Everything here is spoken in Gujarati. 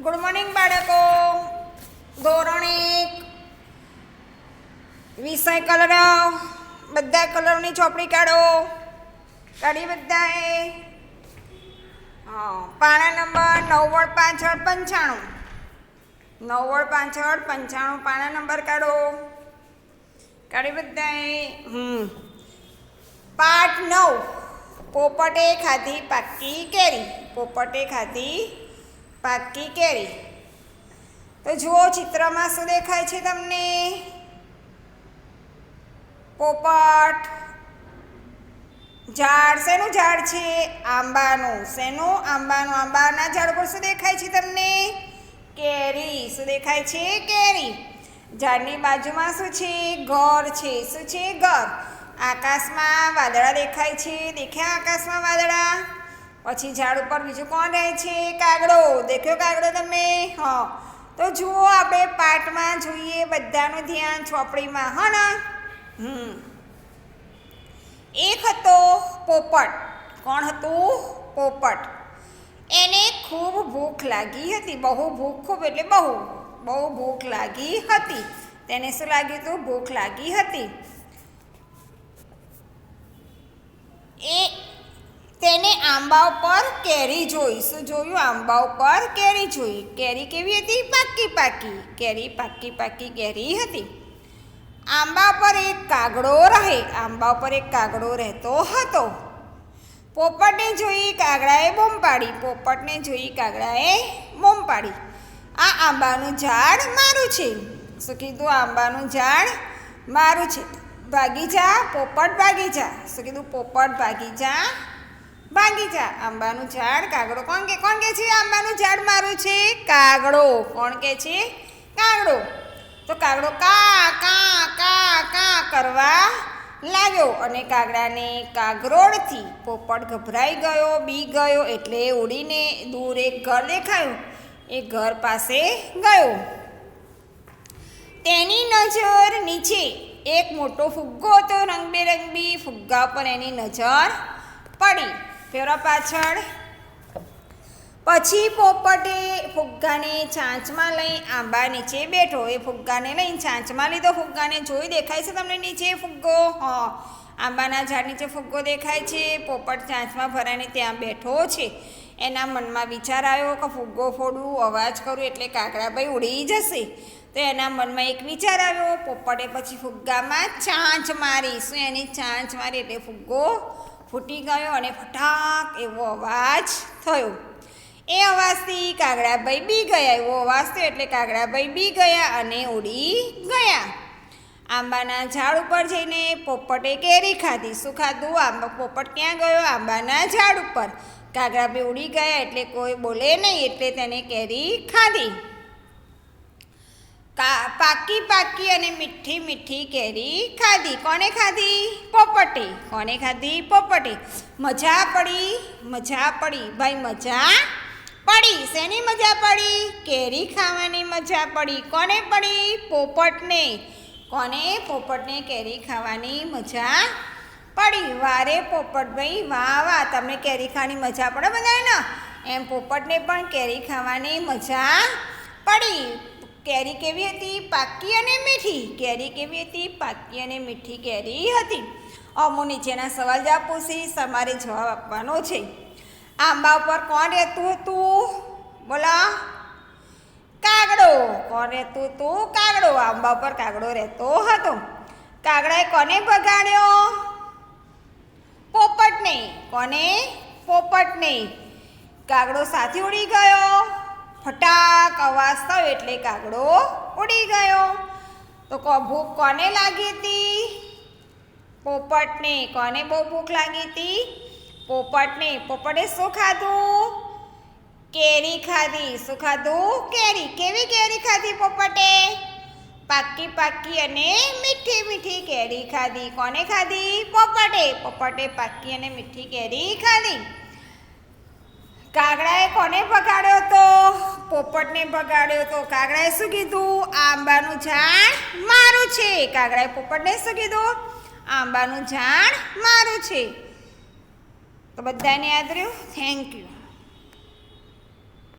ગુડ મોર્નિંગ બાળકો. ધોરણ એક વિષય કલર બધા કલરની ચોપડી કાઢો. કાઢી બધાએ? હા પાના નંબર નવ્વદ પાછળ પંચાણું. નવ્વદ પાછળ પંચાણું પાના નંબર કાઢો. કાઢી બધાએ? હમ. પાઠ નવ. પોપટે ખાધી પાકી કેરી. પોપટે ખાધી પાકી કેરી. તો જુઓ ચિત્રમાં શું દેખાય છે તમને? પોપટ, ઝાડ. શેનું ઝાડ છે? આંબાનું. શેનું? આંબાનું. આંબાના ઝાડ પર શું દેખાય છે તમને? કેરી. શું દેખાય છે? કેરી. ઝાડની બાજુમાં શું છે? ઘર છે. શું છે? ઘર. આકાશમાં વાદળા દેખાય છે. દેખ્યા આકાશમાં વાદળા? પછી ઝાડ ઉપર બીજું કોણ રહે છે? કાગડો. દેખ્યો કાગડો તમે? હા. તો જુઓ, આપણે પાઠમાં જોઈએ બધાનું ધ્યાન ચોપડીમાં, હા ને? હમ. એક હતો પોપટ. કોણ હતું? પોપટ. એને ખૂબ ભૂખ લાગી હતી. બહુ ભૂખ ખૂબ એટલે બહુ. બહુ ભૂખ લાગી હતી. તેને શું લાગ્યું હતું? ભૂખ લાગી હતી એ તેને આંબા ઉપર કેરી જોઈ શું જોયું? આંબા ઉપર કેરી જોઈ. કેરી કેવી હતી? પાકી પાકી. કેરી પાકી પાકી કેરી હતી. આંબા પર એક કાગડો રહે. આંબા પર એક કાગડો રહેતો હતો. પોપટને જોઈ કાગડાએ બૂમ પાડી. પોપટને જોઈ કાગડાએ બૂમ પાડી. આ આંબાનું ઝાડ મારું છે. શું કીધું? આંબાનું ઝાડ મારું છે. ભાગી જા, પોપટ ભાગી જા. શું કીધું? પોપટ ભાગી જા. ભાગી જા. આંબાનું ઝાડ કાગડો. કોણ કે કોણ કે છે? આંબાનું ઝાડ મારું છે કાગડો. કોણ કે છે? કાગડો. તો કાગડો કા કા કા કા કરવા લાગ્યો અને કાગડાને કાગરોળથી પોપટ ગભરાઈ ગયો, બી ગયો એટલે ઉડીને દૂર એક ઘર દેખાયું. એ ઘર પાસે ગયો. તેની નજર નીચે એક મોટો ફુગ્ગો હતો. રંગબેરંગી ફુગ્ગા પર એની નજર પડી. ફેરો પાછળ. પછી પોપટે ફુગ્ગાને ચાંચમાં લઈ આંબા નીચે બેઠો. એ ફુગ્ગાને લઈને ચાંચમાં લીધો. ફુગ્ગાને જોઈ દેખાય છે તમને નીચે ફુગ્ગો? હ. આંબાના ઝાડ નીચે ફુગ્ગો દેખાય છે. પોપટ ચાંચમાં ભરાઈને ત્યાં બેઠો છે. એના મનમાં વિચાર આવ્યો કે ફુગ્ગો ફોડું, અવાજ કરું એટલે કાકડાભાઈ ઉડી જશે. તો એના મનમાં એક વિચાર આવ્યો. પોપટે પછી ફુગ્ગામાં ચાંચ મારી. શું એની ચાંચ મારી એટલે ફુગ્ગો? ફૂટી ગયો અને ફટાક એવો અવાજ થયો. એ અવાજથી કાગડાભાઈ બી ગયા, એવો અવાજ થયો એટલે કાગડાભાઈ બી ગયા અને ઉડી ગયા. આંબાના ઝાડ ઉપર જઈને પોપટે કેરી ખાધી. શું ખાધું? આંબા, પોપટ ક્યાં ગયો? આંબાના ઝાડ ઉપર. કાગડાભાઈ ઉડી ગયા એટલે કોઈ બોલે નહીં એટલે તેને કેરી ખાધી. પાકી અને મીઠી મીઠી કેરી ખાધી. કોને ખાધી? પોપટે. કોને ખાધી? પોપટે. મજા પડી? મજા પડી. ભાઈ, મજા પડી. શેની મજા પડી? કેરી ખાવાની મજા પડી. કોને પડી? પોપટને. કોને પોપટને કેરી ખાવાની મજા પડી? વારે પોપટભાઈ વાહ વાહ. તમને કેરી ખાવાની મજા પડે બધાને એમ પોપટને પણ કેરી ખાવાની મજા પડી. કેરી કેવી હતી? પાકી અને મીઠી. કેરી કેવી હતી? પાકી અને મીઠી કેરી હતી. અમુ નીચેના સવાલ જવાબ પૂછીશ તમારે જવાબ આપવાનો છે. આંબા ઉપર કોણ રહેતું હતું? બોલો. કાગડો. કોણ રહેતું હતું? કાગડો. આંબા ઉપર કાગડો રહેતો હતો. કાગડાએ કોને ભગાડ્યો? પોપટને. કોને? પોપટને. કાગડો સાથે ઉડી ગયો. ફટાક અવાજ થયો એટલે કાગડો ઉડી ગયો. તો કો ભૂખ કોને લાગી હતી? પોપટને કોને બહુ ભૂખ લાગી હતી? પોપટને પોપટે શું ખાધું? કેરી ખાધી. શું ખાધું? કેરી. કેવી કેરી ખાધી પોપટે? પાકી પાકી અને મીઠી મીઠી કેરી ખાધી. કોને ખાધી? પોપટે. પોપટે પાકી અને મીઠી કેરી ખાધી. કાગડાએ કોને ભગાડ્યો તો પોપટને ભગાડ્યો તો કાગડાએ શું કીધું? આંબાનું ઝાડ મારું છે. કાગડાએ પોપટને શું કીધું? આંબાનું ઝાડ મારું છે. તો બધાને યાદ રહ્યું? Thank you